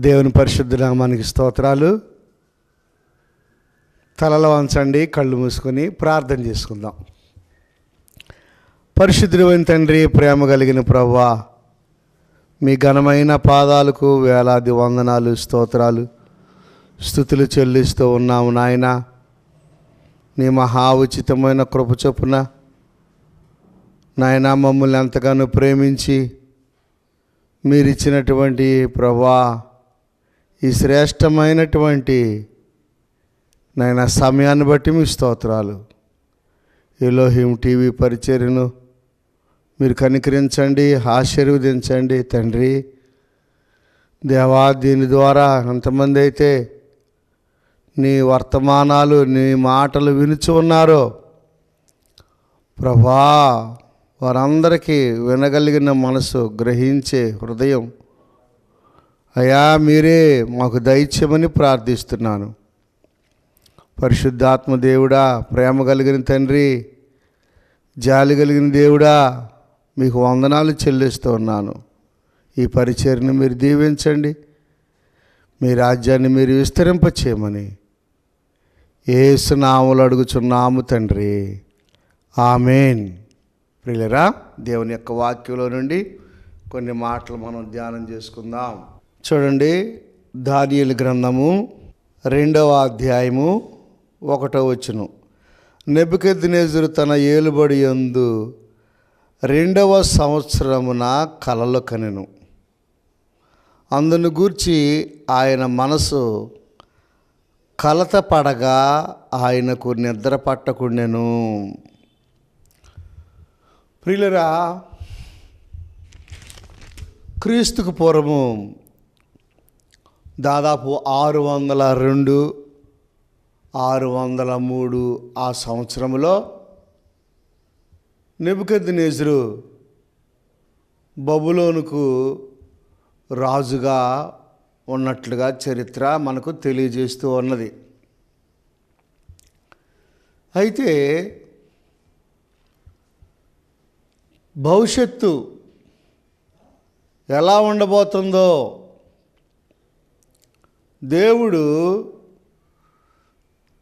దేవుని పరిశుద్ధ నామానికి స్తోత్రాలు. తలలో వంచండి కళ్ళు మూసుకొని ప్రార్థన చేసుకుందాం. పరిశుద్ధుడైన తండ్రి ప్రేమ కలిగిన ప్రవ్వా మీ ఘనమైన పాదాలకు వేలాది వందనాలు స్తోత్రాలు. స్థుతులు చెల్లిస్తూ ఉన్నాము నాయన. నీ మహా ఉచితమైన కృప చొప్పున నాయన మమ్మల్ని ఎంతగానో ప్రేమించి మీరిచ్చినటువంటి ప్రభా ఈ శ్రేష్టమైనటువంటి నాయన సమయాన్ని బట్టి మీ స్తోత్రాలు. ఎలోహిం టీవీ పరిచర్యను మీరు కనికరించండి ఆశీర్వదించండి తండ్రి. దేవా దీని ద్వారా ఎంతమంది అయితే నీ వర్తమానాలు నీ మాటలు వినుచు ఉన్నారో ప్రభా వారందరికీ వినగలిగిన మనసు గ్రహించే హృదయం అయా మీరే మాకు దైత్యమని ప్రార్థిస్తున్నాను. పరిశుద్ధాత్మ దేవుడా ప్రేమ కలిగిన తండ్రి జాలి కలిగిన దేవుడా మీకు వందనాలు చెల్లిస్తూ ఉన్నాను. ఈ పరిచయను మీరు దీవించండి. మీ రాజ్యాన్ని మీరు విస్తరింపచేయమని. ఏసునాములు అడుగుచున్నాము తండ్రి. ఆమెన్. ప్రియులరా దేవుని యొక్క వాక్యంలో నుండి కొన్ని మాటలు మనం ధ్యానం చేసుకుందాం. చూడండి దానియలు గ్రంథము రెండవ అధ్యాయము ఒకటో వచ్చును నెబుకెద్దినేజురు తన ఏలుబడి యందు రెండవ సంవత్సరమున కలలు కనెను. అందును గూర్చి ఆయన మనసు కలత పడగా ఆయనకు నిద్ర పట్టకుండెను. ప్రియులరా క్రీస్తుకు పూర్వము దాదాపు ఆరు వందల రెండు ఆరు వందల మూడు ఆ సంవత్సరంలో నెబుకద్నేజరు బబులోనుకు రాజుగా ఉన్నట్లుగా చరిత్ర మనకు తెలియజేస్తూ ఉన్నది. అయితే భవిష్యత్తు ఎలా ఉండబోతుందో దేవుడు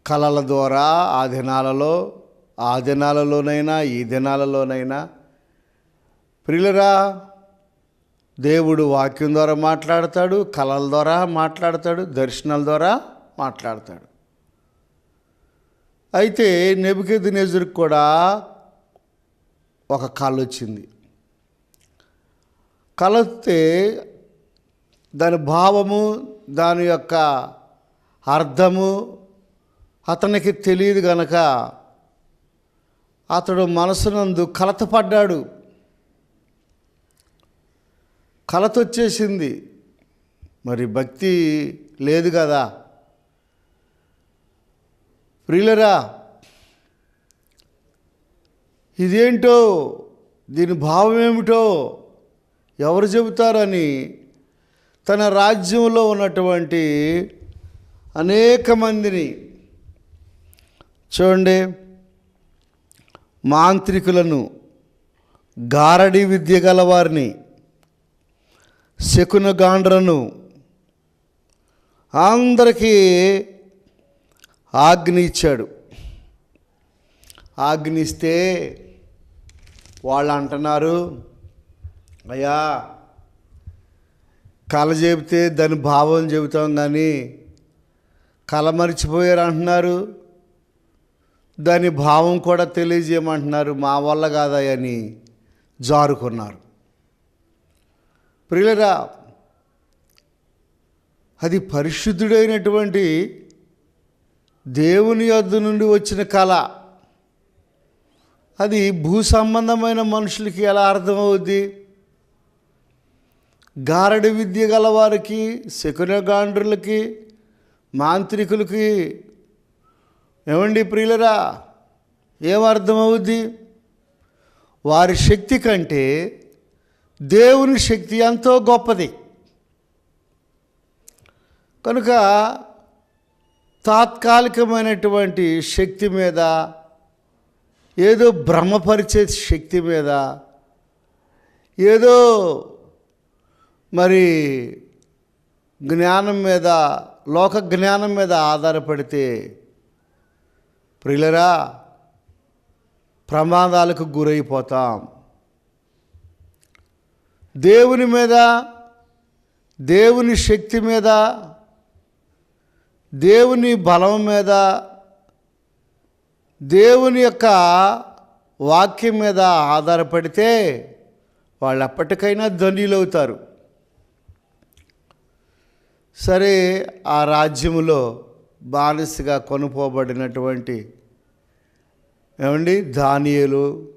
కళల ద్వారా ఆ దినాలలో ఆ దినాలలోనైనా ఈ దినాలలోనైనా ప్రియులరా దేవుడు వాక్యం ద్వారా మాట్లాడతాడు కళల ద్వారా మాట్లాడతాడు దర్శనాల ద్వారా మాట్లాడతాడు. అయితే నెబుకెద్దు నెజురుకు కూడా ఒక కళ వచ్చింది. కళ వస్తే దాని భావము దాని యొక్క అర్థము అతనికి తెలియదు గనక అతడు మనసునందు కలతపడ్డాడు. కలత వచ్చేసింది మరి భక్తి లేదు కదా. ప్రియులరా ఇదేంటో దీని భావం ఏమిటో ఎవరు చెబుతారని తన రాజ్యంలో ఉన్నటువంటి అనేక మందిని చూడండి మాంత్రికులను గారడి విద్య గలవారిని శకునగాండ్రను అందరికీ ఆజ్ఞ ఇచ్చాడు ఆజ్ఞ ఇస్తే వాళ్ళు అంటున్నారు అయ్యా కళ చెబితే దాని భావం చెబుతాం కానీ కళ మర్చిపోయారు అంటున్నారు. దాని భావం కూడా తెలియజేయమంటున్నారు. మా వల్ల కాదని జారుకున్నారు. ప్రియులరా అది పరిశుద్ధుడైనటువంటి దేవుని యొద్ద నుండి వచ్చిన కళ. అది భూ సంబంధమైన మనుషులకి ఎలా అర్థమవుద్ది? గారడి విద్య గలవారికి శకునగాండ్రులకి మాంత్రికులకి. ఏమండి ప్రియులరా ఏమర్థమవుద్ది? వారి శక్తి కంటే దేవుని శక్తి ఎంతో గొప్పది. కనుక తాత్కాలికమైనటువంటి శక్తి మీద ఏదో భ్రమపరిచే శక్తి మీద ఏదో మరి జ్ఞానం మీద లోక జ్ఞానం మీద ఆధారపడితే ప్రియులరా ప్రమాదాలకు గురైపోతాం. దేవుని మీద దేవుని శక్తి మీద దేవుని బలం మీద దేవుని యొక్క వాక్యం మీద ఆధారపడితే వాళ్ళు ఎప్పటికైనా ధనీలవుతారు సరే ఆ రాజ్యములో బానిసగా కొనుపోబడినటువంటి ఏమండి? దానియలు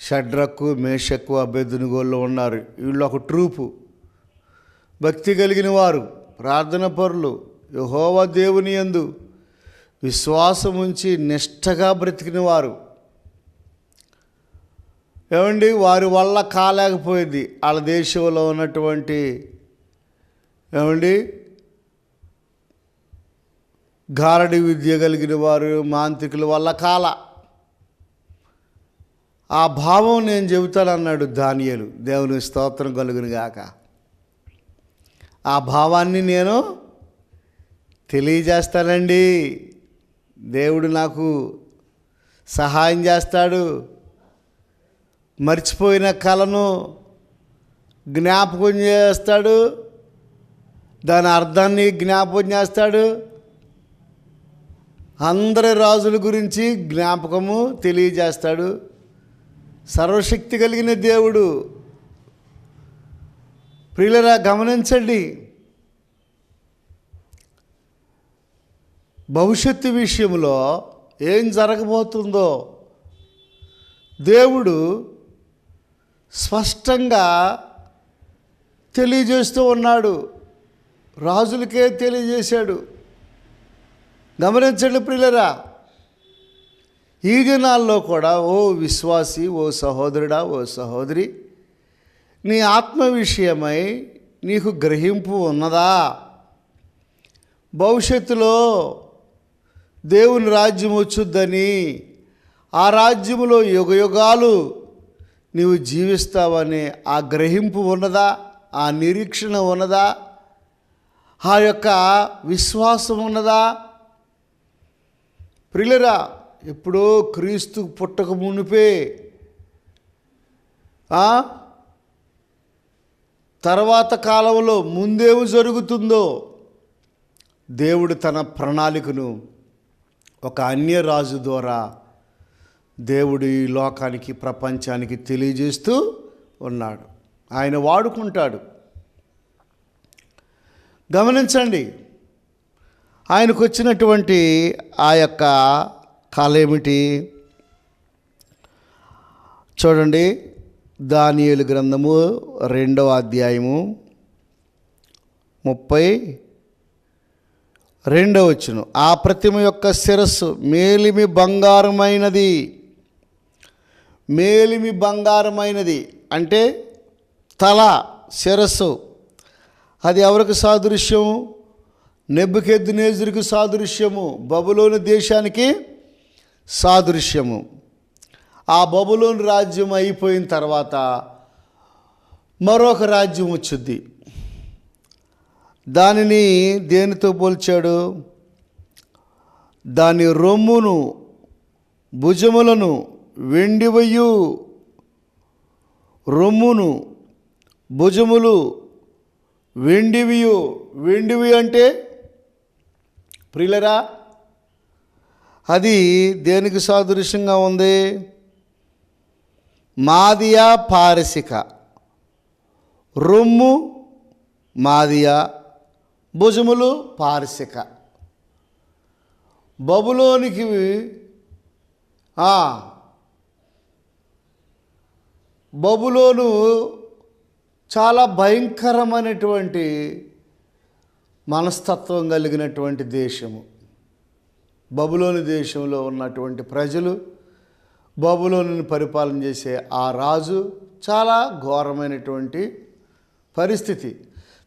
షడ్రకు మేషక్కు అభ్యర్థునిగోళ్ళు ఉన్నారు. వీళ్ళు ఒక ట్రూపు. భక్తి కలిగిన వారు ప్రార్థన పరులు యహోవ దేవుని యందు విశ్వాసం ఉంచి నిష్టగా బ్రతికిన వారు. ఏమండి? వారి వల్ల కాలేకపోయింది. వాళ్ళ దేశంలో ఉన్నటువంటి ఏమండి? గారడి విద్య కలిగిన వారు మాంత్రికుల వల్ల కాల. ఆ భావం నేను చెబుతానన్నాడు దానియలు. దేవుని స్తోత్రం కలుగును గాక. ఆ భావాన్ని నేను తెలియజేస్తానండి. దేవుడు నాకు సహాయం చేస్తాడు. మర్చిపోయిన కళను జ్ఞాపకం చేస్తాడు. దాని అర్థాన్ని జ్ఞాపకం చేస్తాడు. అందరి రాజుల గురించి జ్ఞాపకము తెలియజేస్తాడు. సర్వశక్తి కలిగిన దేవుడు. ప్రియులరా గమనించండి. భవిష్యత్తు విషయంలో ఏం జరగబోతుందో. దేవుడు స్పష్టంగా తెలియజేస్తూ ఉన్నాడు. రాజులకే తెలియజేశాడు. గమనించండి ప్రియులరా ఈ దినాల్లో కూడా ఓ విశ్వాసి ఓ సహోదరుడా ఓ సహోదరి నీ ఆత్మ విషయమై నీకు గ్రహింపు ఉన్నదా? భవిష్యత్తులో దేవుని రాజ్యం వచ్చుద్దని ఆ రాజ్యములో యుగయుగాలు నీవు జీవిస్తావని ఆ గ్రహింపు ఉన్నదా? ఆ నిరీక్షణ ఉన్నదా? ఆ యొక్క విశ్వాసం ఉన్నదా? ప్రియులరా ఎప్పుడో క్రీస్తు పుట్టక మునిపే తర్వాత కాలంలో ముందేమి జరుగుతుందో? దేవుడు తన ప్రణాళికను ఒక అన్యరాజు ద్వారా దేవుడు ఈ లోకానికి ప్రపంచానికి తెలియజేస్తూ ఉన్నాడు. ఆయన వాడుకుంటాడు. గమనించండి. ఆయనకు వచ్చినటువంటి ఆ యొక్క కళ ఏమిటి చూడండి దానియులు గ్రంథము రెండవ అధ్యాయము ముప్పై రెండవ వచ్చును ఆ ప్రతిమ యొక్క శిరస్సు మేలిమి బంగారమైనది. మేలిమి బంగారమైనది. అంటే తల శిరస్సు అది ఎవరికి సాదృశ్యము? నెబ్బుకెద్దునేజురికి సాదృశ్యము. బబులోని దేశానికి సాదృశ్యము. ఆ బబులోని రాజ్యం అయిపోయిన తర్వాత మరొక రాజ్యం వచ్చుద్ది దానిని దేనితో పోల్చాడు? దాని రొమ్మును భుజములను వెండివయ్యు రొమ్మును భుజములు వెండివియు. వెండివి అంటే ప్రియులరా అది దేనికి సాదృశ్యంగా ఉంది? మాదియా పారసిక. రొమ్ము మాదియా భుజములు పారసిక. బబులోనికి బబులోను చాలా భయంకరమైనటువంటి మనస్తత్వం కలిగినటువంటి దేశము. బబులోని దేశంలో ఉన్నటువంటి ప్రజలు బబులోని పరిపాలన చేసే ఆ రాజు చాలా ఘోరమైనటువంటి పరిస్థితి.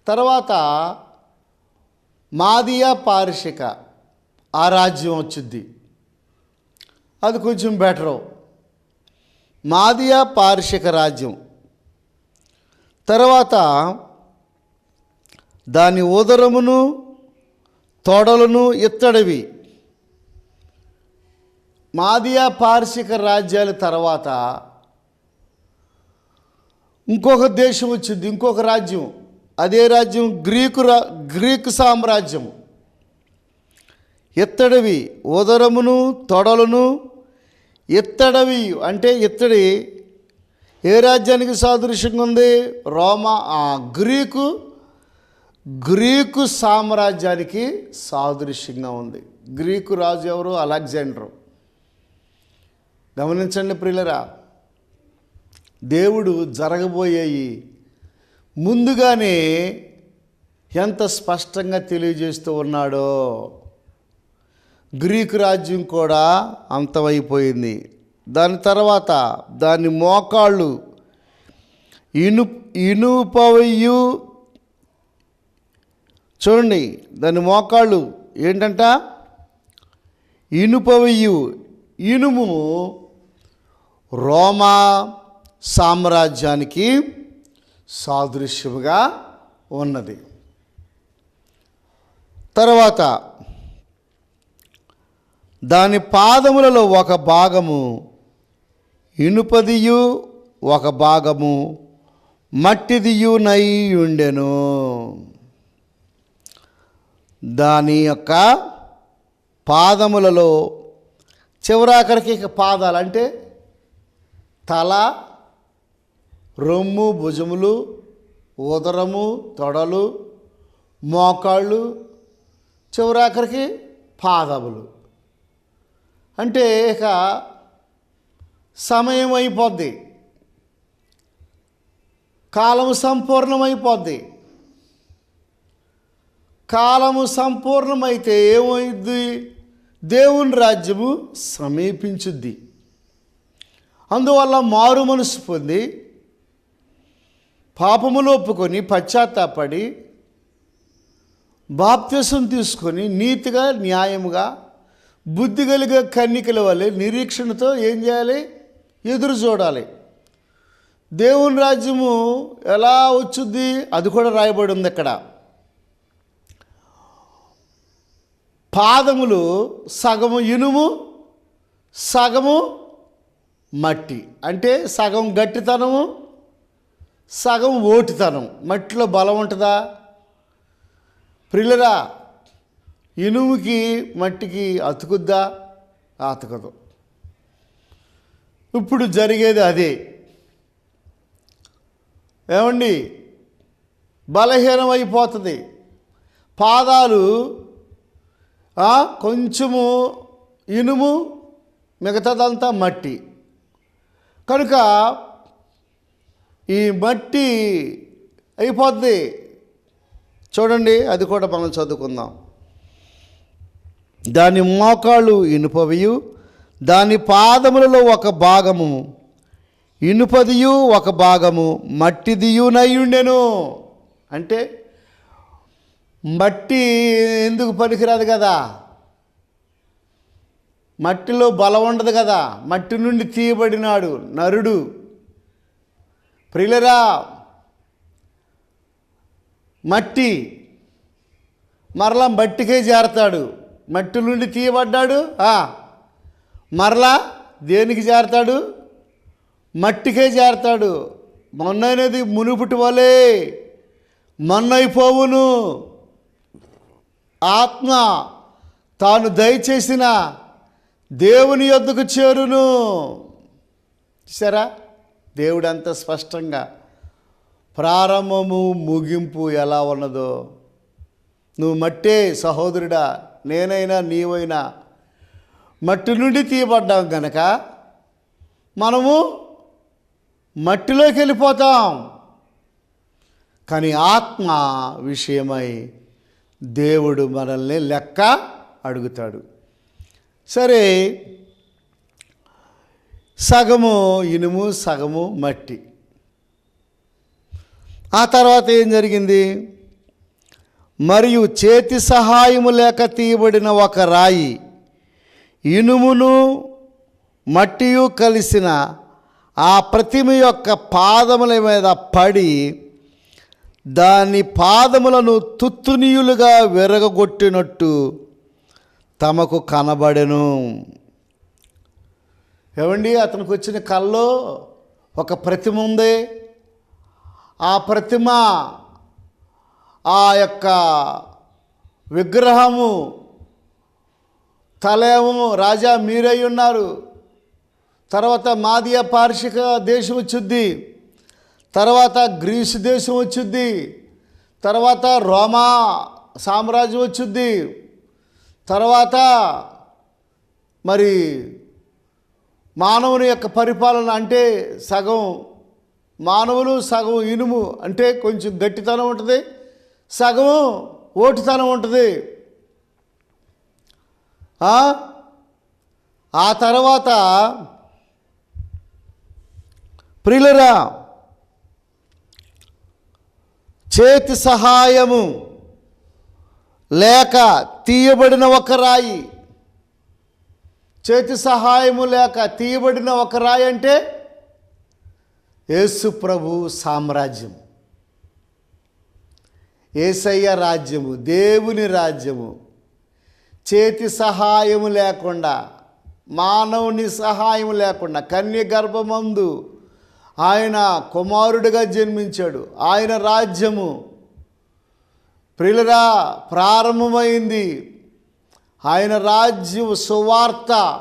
తర్వాత మాదియా పారిషిక ఆ రాజ్యం వచ్చింది. అది కొంచెం బెటరు. మాదియా పారిషిక రాజ్యం తర్వాత దాని ఉదరమును తొడలను ఇత్తడివి. మాదియా పార్శిక రాజ్యాల తర్వాత ఇంకొక దేశం వచ్చింది ఇంకొక రాజ్యం. అదే రాజ్యం గ్రీకు రా గ్రీకు సామ్రాజ్యం. ఇత్తడివి ఉదరమును తొడలను ఇత్తడవి. అంటే ఇత్తడి ఏ రాజ్యానికి సాదృశ్యంగా ఉంది? రోమా ఆ, గ్రీకు. గ్రీకు సామ్రాజ్యానికి సాదృశ్యంగా ఉంది. గ్రీకు రాజు ఎవరు? అలెగ్జాండరు. గమనించండి ప్రియులరా దేవుడు జరగబోయేయి ముందుగానే ఎంత స్పష్టంగా తెలియజేస్తూ ఉన్నాడో. గ్రీకు రాజ్యం కూడా అంతమైపోయింది. దాని తర్వాత దాని మోకాళ్ళు ఇను ఇనుపవయ్యు. చూడండి దాని మోకాళ్ళు ఏంటంట? ఇనుపవయ్యు. ఇనుము రోమా సామ్రాజ్యానికి సాదృశ్యముగా ఉన్నది. తర్వాత దాని పాదములలో ఒక భాగము ఇనుపదియు ఒక భాగము మట్టిదియు నై ఉండెను దాని యొక్క పాదములలో చివరాఖరికి ఇక పాదాలు అంటే తల రొమ్ము భుజములు ఉదరము తొడలు మోకాళ్ళు చివరాఖరికి పాదములు. అంటే ఇక సమయం అయిపోద్ది కాలము సంపూర్ణమైపోద్ది. కాలము సంపూర్ణమైతే ఏమైంది దేవుని రాజ్యము సమీపించుద్ది. అందువల్ల మారు మనసు పొంది పాపములు ఒప్పుకొని పశ్చాత్తాపడి బాప్త్యసం తీసుకొని నీతిగా న్యాయముగా బుద్ధి కలిగే కన్నికల వల్లే నిరీక్షణతో ఏం చేయాలి? ఎదురు చూడాలి. దేవుని రాజ్యము ఎలా వచ్చుద్ది? అది కూడా రాయబడి ఉంది ఇక్కడ. పాదములు సగము ఇనుము సగము మట్టి. అంటే సగం గట్టితనము సగం ఓటితనం. మట్టిలో బలం ఉంటుందా? ప్రిల్లరా ఇనుముకి మట్టికి అతుకుద్దా? అతకదు. ఇప్పుడు జరిగేది అదే. ఏమండి? బలహీనమైపోతుంది. పాదాలు ఆ, కొంచెము ఇనుము మిగతాదంతా మట్టి. కనుక ఈ మట్టి అయిపోద్ది. చూడండి అది కూడా మనం చదువుకుందాం. దాని మోకాళ్ళు ఇనుపవియు దాని పాదములలో ఒక భాగము ఇనుపదియు ఒక భాగము మట్టిదియు నయ్యుండెను. అంటే మట్టి ఎందుకు పనికిరాదు కదా? మట్టిలో బలం ఉండదు కదా? మట్టి నుండి తీయబడినాడు నరుడు. ప్రియులరా మట్టి మరలా మట్టికే చేరతాడు మట్టి నుండి తీయబడ్డాడు మరలా దేనికి చేరతాడు మట్టికే చేరతాడు మొన్నైనది మునుపుటి వలే మొన్నైపోవును ఆత్మ తాను దయచేసిన దేవుని యొద్దకు చేరును. చూసారా దేవుడు అంత స్పష్టంగా ప్రారంభము ముగింపు ఎలా ఉన్నదో. నువ్వు మట్టే సహోదరుడా నేనైనా నీవైనా మట్టి నుండి తీయబడ్డాం గనక మనము మట్టిలోకి వెళ్ళిపోతాం. కానీ ఆత్మ విషయమై దేవుడు మనల్ని లెక్క అడుగుతాడు. సరే సగము ఇనుము సగము మట్టి. ఆ తర్వాత ఏం జరిగింది? మరియు చేతి సహాయము లేక తీయబడిన ఒక రాయి ఇనుమును మట్టియు కలిసిన ఆ ప్రతిమ యొక్క పాదముల మీద పడి దాని పాదములను తుత్తునీయులుగా విరగగొట్టినట్టు తమకు కనబడెను. ఏమండి? అతనికి వచ్చిన కల్లో ఒక ప్రతిమ ఉంది. ఆ ప్రతిమ ఆ యొక్క విగ్రహము తలేమో రాజా మీరై ఉన్నారు తర్వాత మాదియ పార్షిక దేశం వచ్చుద్ది తర్వాత గ్రీసు దేశం వచ్చుద్ది తర్వాత రోమా సామ్రాజ్యం వచ్చుద్ది తర్వాత మరి మానవుని యొక్క పరిపాలన అంటే సగం మానవులు సగం ఇనుము అంటే కొంచెం గట్టితనం ఉంటుంది సగం ఓటితనం ఉంటుంది. ఆ? తర్వాత ప్రిలరా చేతి సహాయము లేక తీయబడిన ఒక రాయి. చేతి సహాయము లేక తీయబడిన ఒక రాయి అంటే యేసు ప్రభు సామ్రాజ్యం. ఏసయ్య రాజ్యము దేవుని రాజ్యము. చేతి సహాయము లేకుండా మానవుని సహాయం లేకుండా కన్య గర్భమందు ఆయన కుమారుడిగా జన్మించాడు. ఆయన రాజ్యము ప్రిలరా ప్రారంభమైంది. ఆయన రాజ్య సువార్త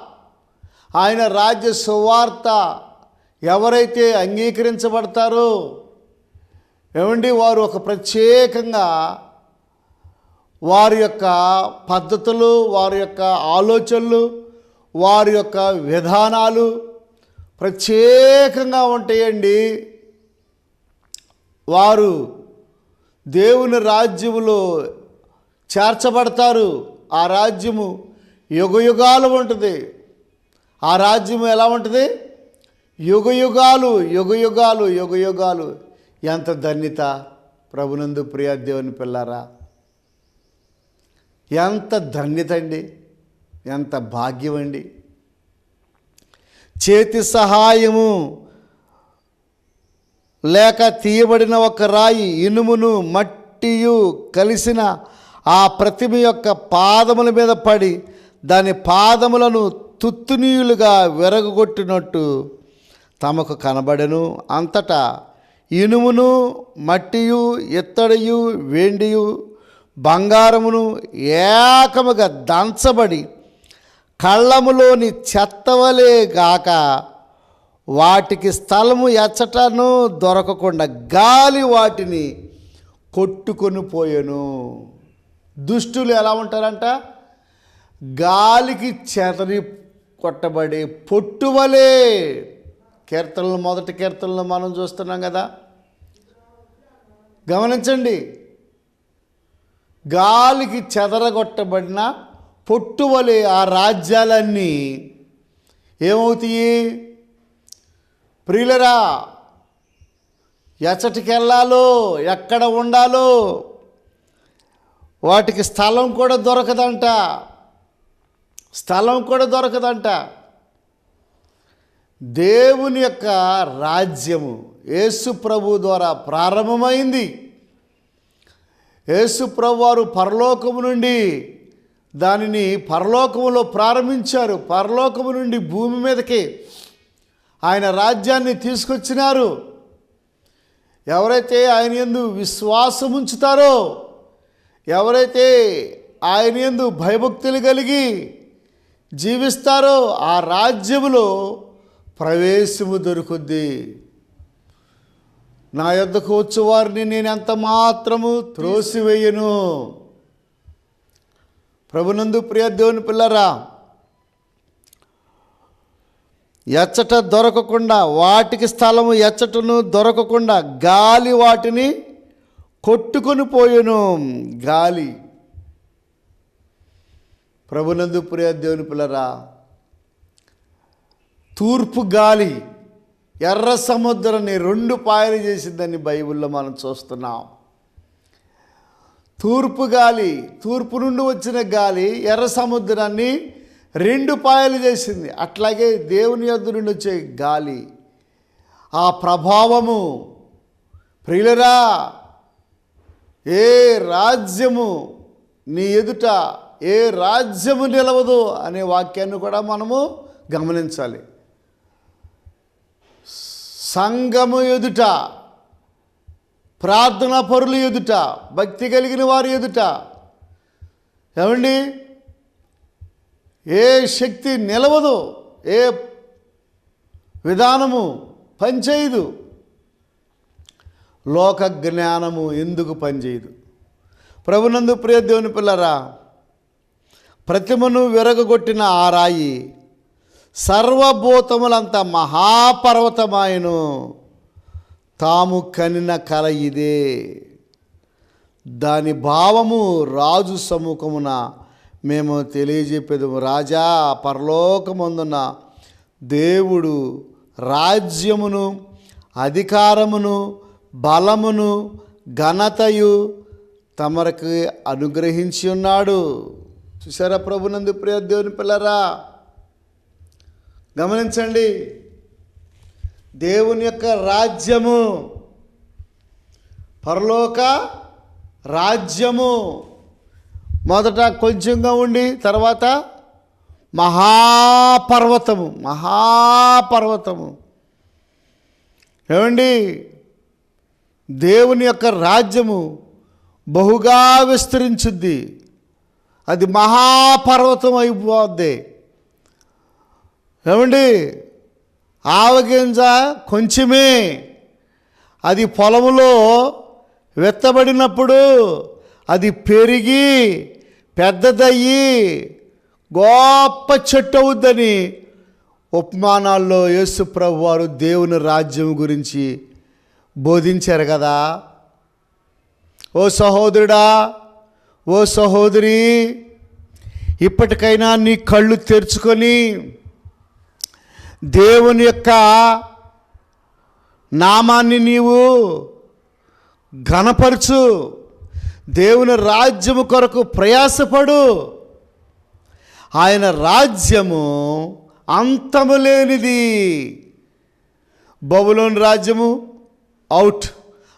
ఆయన రాజ్య సువార్త ఎవరైతే అంగీకరించబడతారో ఏమండి? వారు ఒక ప్రత్యేకంగా వారి యొక్క పద్ధతులు వారి యొక్క ఆలోచనలు వారి యొక్క విధానాలు ప్రత్యేకంగా ఉంటాయండి. వారు దేవుని రాజ్యములో చేర్చబడతారు. ఆ రాజ్యము యుగయుగాలు ఉంటుంది. ఆ రాజ్యము ఎలా ఉంటుంది? యుగయుగాలు యుగయుగాలు యుగయుగాలు. ఎంత ధన్యత ప్రభునందు ప్రియా దేవుని పిల్లారా. ఎంత ధన్యత అండి ఎంత భాగ్యం అండి చేతి సహాయము లేక తీయబడిన ఒక రాయి ఇనుమును మట్టియు కలిసిన ఆ ప్రతిమ యొక్క పాదముల మీద పడి దాని పాదములను తుత్తునీయులుగా విరగొట్టినట్టు తమకు కనబడెను. అంతటా ఇనుమును మట్టియు ఇత్తడియు వెండియు బంగారమును ఏకముగా దంచబడి కళ్ళములోని చెత్తవలే గాక వాటికి స్థలము ఎచ్చటను దొరకకుండా గాలి వాటిని కొట్టుకొని పోయాను. దుష్టులు ఎలా ఉంటారంట? గాలికి చెదరి కొట్టబడి పొట్టువలే కీర్తనలు మొదటి కీర్తనలు మనం చూస్తున్నాం కదా. గమనించండి. గాలికి చెదరగొట్టబడిన పొట్టువలే ఆ రాజ్యాలన్నీ. ఏమవుతాయి? ప్రియులరా ఎచ్చటికి ఎక్కడ ఉండాలో వాటికి స్థలం కూడా దొరకదంట. స్థలం కూడా దొరకదంట. దేవుని యొక్క రాజ్యము యేసు ప్రభు ద్వారా ప్రారంభమైంది. యేసు పరలోకము నుండి దానిని పరలోకములో ప్రారంభించారు. పరలోకము నుండి భూమి మీదకి ఆయన రాజ్యాన్ని తీసుకొచ్చినారు. ఎవరైతే ఆయన ఎందు విశ్వాసం ఉంచుతారో ఎవరైతే ఆయన ఎందు భయభక్తులు కలిగి జీవిస్తారో ఆ రాజ్యములో ప్రవేశము దొరుకుద్ది. నా యొద్దకు వచ్చు వారిని నేను ఎంత మాత్రము త్రోసివేయను? ప్రభునందు ప్రియ దేవుని పిల్లరా ఎచ్చట దొరకకుండా వాటికి స్థలము ఎచ్చటను దొరకకుండా గాలి వాటిని కొట్టుకొని పోయాను. గాలి. ప్రభునందు ప్రియ దేవుని పిల్లరా తూర్పు గాలి ఎర్ర సముద్రాన్ని రెండు పాయలు చేసిందని బైబిల్లో మనం చూస్తున్నాం. తూర్పు గాలి తూర్పు నుండి వచ్చిన గాలి ఎర్ర సముద్రాన్ని రెండు పాయలు చేసింది. అట్లాగే దేవుని యొద్ద నుండి వచ్చే గాలి. ఆ ప్రభావము ప్రియులరా ఏ రాజ్యము నీ ఎదుట ఏ రాజ్యము నిలవదు అనే వాక్యాన్ని కూడా మనము గమనించాలి. సంఘము ఎదుట ప్రార్థన పరులు ఎదుట భక్తి కలిగిన వారి ఎదుట. ఏమండి? ఏ శక్తి నిలవదు ఏ విధానము పనిచేయదు. లోక జ్ఞానము ఎందుకు పనిచేయదు? ప్రభునందు ప్రియ దేవుని పిల్లరా ప్రతిమను విరగగొట్టిన ఆ రాయి సర్వభూతములంత మహాపర్వతమాయను. తాము కనిన కల ఇదే. దాని భావము రాజు సముఖమున మేము తెలియజెప్పేదము. రాజా పరలోకమందున దేవుడు రాజ్యమును అధికారమును బలమును ఘనతయు తమరికి అనుగ్రహించి ఉన్నాడు. చూసారా ప్రభునందు ప్రియ దేవుని పిల్లరా? గమనించండి. దేవుని యొక్క రాజ్యము పరలోక రాజ్యము. మొదట కొంచెంగా ఉండి తర్వాత మహాపర్వతము మహాపర్వతము. ఏమండి? దేవుని యొక్క రాజ్యము బహుగా విస్తరించుద్ది. అది మహాపర్వతం అయిపోద్ది ఏమండి? ఆవగింజ కొంచెమే. అది పొలములో విత్తబడినప్పుడు అది పెరిగి పెద్దదయ్యి గొప్ప చెట్టు అవుద్దని ఉపమానాల్లో యేసుప్రభు వారు దేవుని రాజ్యం గురించి బోధించారు కదా. ఓ సహోదరుడా ఓ సహోదరి ఇప్పటికైనా నీ కళ్ళు తెరుచుకొని దేవుని యొక్క నామాన్ని నీవు ఘనపరచు. దేవుని రాజ్యము కొరకు ప్రయాసపడు. ఆయన రాజ్యము అంతము లేనిది. బబులోని రాజ్యము అవుట్.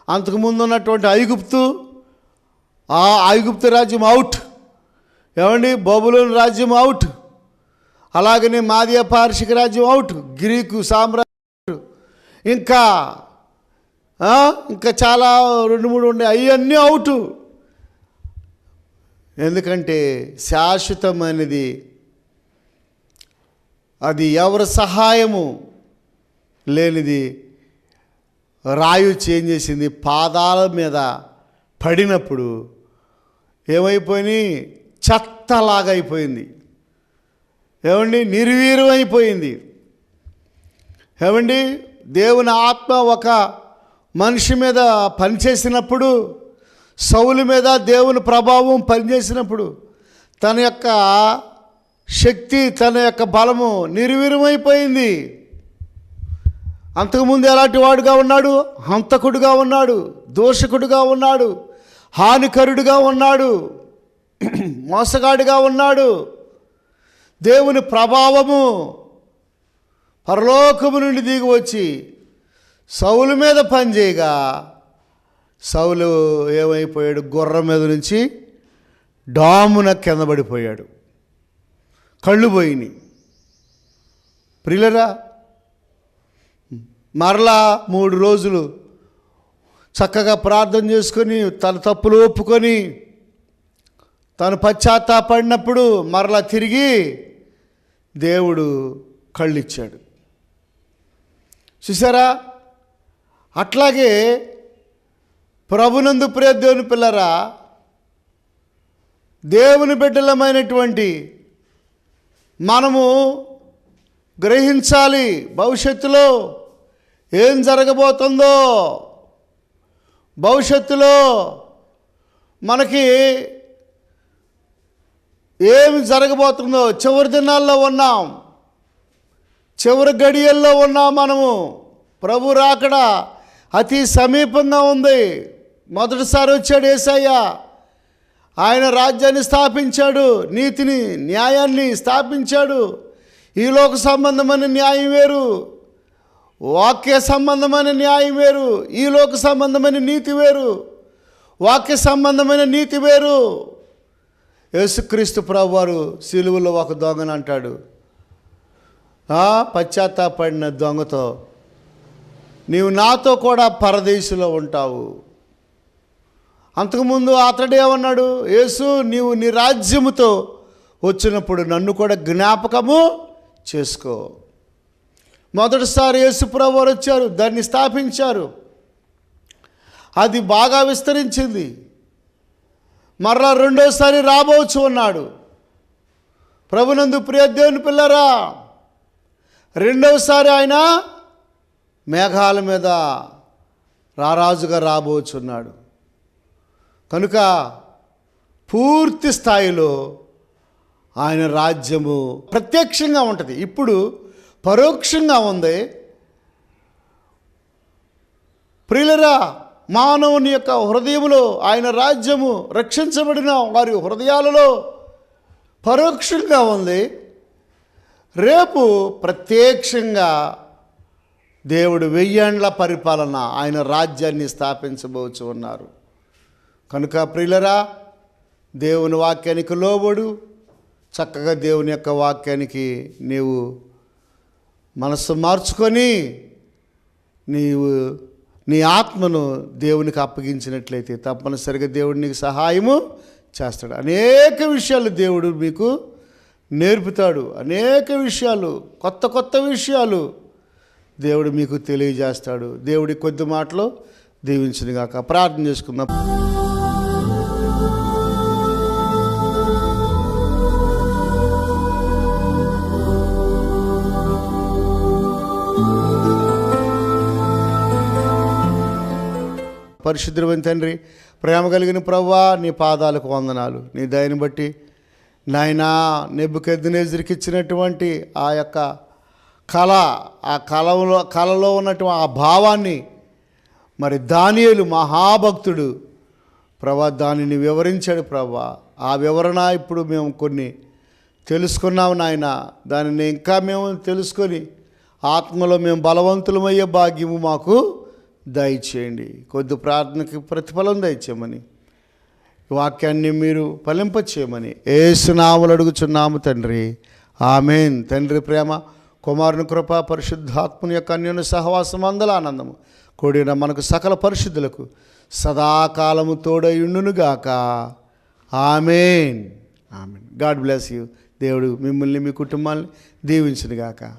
అంతకుముందు ఉన్నటువంటి ఐగుప్తు ఆ ఐగుప్తు రాజ్యం అవుట్. ఏమండి? బబులోని రాజ్యం అవుట్. అలాగనే మాదియ పార్షిక రాజ్యం అవుట్ గ్రీకు సామ్రాజ్యం. ఇంకా ఇంకా చాలా రెండు మూడు ఉన్నాయి. అవన్నీ అవుట్ ఎందుకంటే శాశ్వతమైనది అది ఎవరి సహాయము లేనిది రాయు చేంజ్ చేసింది. పాదాల మీద పడినప్పుడు ఏమైపోయినాయి? చెత్తలాగా అయిపోయింది. ఏమండి? నిర్వీర్యమైపోయింది ఏమండి? దేవుని ఆత్మ ఒక మనిషి మీద పనిచేసినప్పుడు సౌలు మీద దేవుని ప్రభావం పనిచేసినప్పుడు తన యొక్క శక్తి తన యొక్క బలము నిర్వీర్యమైపోయింది అంతకుముందు ఎలాంటి వాడుగా ఉన్నాడు? హంతకుడుగా ఉన్నాడు దోషకుడుగా ఉన్నాడు హానికరుడుగా ఉన్నాడు మోసగాడిగా ఉన్నాడు దేవుని ప్రభావము పరలోకము నుండి దిగి వచ్చి సౌలు మీద పనిచేయగా సౌలు ఏమైపోయాడు? గుర్రం మీద నుంచి డామున కింద పడిపోయాడు. కళ్ళు పోయినాయి. ప్రియులరా మరలా మూడు రోజులు చక్కగా ప్రార్థన చేసుకొని తన తప్పులు ఒప్పుకొని తను పశ్చాత్తాపడినప్పుడు మరలా తిరిగి దేవుడు కళ్ళిచ్చాడు. చూసారా అట్లాగే ప్రభునందు ప్రియ దేవుని పిల్లరా దేవుని బిడ్డలమైనటువంటి మనము గ్రహించాలి భవిష్యత్తులో ఏం జరగబోతుందో. భవిష్యత్తులో మనకి ఏమి జరగబోతుందో చివరి దినాల్లో ఉన్నాం. చివరి గడియల్లో ఉన్నాం మనము. ప్రభు రాకడ అతి సమీపంగా ఉంది. మొదటిసారి వచ్చాడు ఏసయ్య. ఆయన రాజ్యాన్ని స్థాపించాడు. నీతిని న్యాయాన్ని స్థాపించాడు. ఈ లోక సంబంధమైన న్యాయం వేరు. వాక్య సంబంధమైన న్యాయం వేరు. ఈ లోక సంబంధమైన నీతి వేరు. వాక్య సంబంధమైన నీతి వేరు. యేసుక్రీస్తు ప్రభు వారు సిలువలో ఒక దొంగను అంటాడు. పశ్చాత్తాపడిన దొంగతో నీవు నాతో కూడా పరదేశంలో ఉంటావు. అంతకుముందు అతడు ఏమన్నాడు? యేసు నీవు నీ రాజ్యముతో వచ్చినప్పుడు నన్ను కూడా జ్ఞాపకము చేసుకో. మొదటిసారి యేసుప్రభు వారు వచ్చారు దాన్ని స్థాపించారు. అది బాగా విస్తరించింది. మరలా రెండోసారి రాబోచు ఉన్నాడు. ప్రభునందు ప్రియ దేవుని పిల్లరా రెండవసారి ఆయన మేఘాల మీద రారాజుగా రాబోచున్నాడు కనుక పూర్తి స్థాయిలో ఆయన రాజ్యము ప్రత్యక్షంగా ఉంటుంది. ఇప్పుడు పరోక్షంగా ఉంది. ప్రియులరా మానవుని యొక్క హృదయములో ఆయన రాజ్యము రక్షించబడిన వారి హృదయాలలో పరోక్షంగా ఉంది. రేపు ప్రత్యక్షంగా దేవుడు వెయ్యేండ్ల పరిపాలన ఆయన రాజ్యాన్ని స్థాపించబోచు ఉన్నారు. కనుక ప్రియులరా దేవుని వాక్యానికి లోబడు. చక్కగా దేవుని యొక్క వాక్యానికి నీవు మనస్సు మార్చుకొని నీవు నీ ఆత్మను దేవునికి అప్పగించినట్లయితే తప్పనిసరిగా దేవుడు నీకు సహాయము చేస్తాడు. అనేక విషయాలు దేవుడు మీకు నేర్పుతాడు. అనేక విషయాలు కొత్త కొత్త విషయాలు దేవుడు మీకు తెలియజేస్తాడు. దేవుడి కొద్ది మాటలు దీవించినగాక. ప్రార్థన చేసుకుందాం. పరిశుద్ధమైన తండ్రి ప్రేమ కలిగిన ప్రవ్వా నీ పాదాలకు వందనాలు. నీ దయని బట్టి నాయనా నెబ్బుకెద్దునేజరికి ఇచ్చినటువంటి ఆ యొక్క కళ ఆ కళలో కళలో ఉన్నటువంటి ఆ భావాన్ని మరి దానియలు మహాభక్తుడు ప్రభా దానిని వివరించాడు ప్రభా ఆ వివరణ ఇప్పుడు మేము కొన్ని తెలుసుకున్నాము నాయన. దానిని ఇంకా మేము తెలుసుకొని ఆత్మలో మేము బలవంతులమయ్యే భాగ్యము మాకు దయచేయండి. కొద్ది ప్రార్థనకి ప్రతిఫలం దయచేయమని. వాక్యాన్ని మీరు ఫలింపచేయమని. ఏసునాములు అడుగుచున్నాము తండ్రి. ఆమెన్. తండ్రి ప్రేమ కుమారుని కృప పరిశుద్ధాత్మని యొక్క అన్యోన్య సహవాసం అందల ఆనందము కూడిన మనకు సకల పరిశుద్ధులకు సదాకాలము తోడయుండునుగాక amen. Amen. God bless you. దేవుడు మిమ్మల్ని మీ కుటుంబాన్ని దీవించునుగాక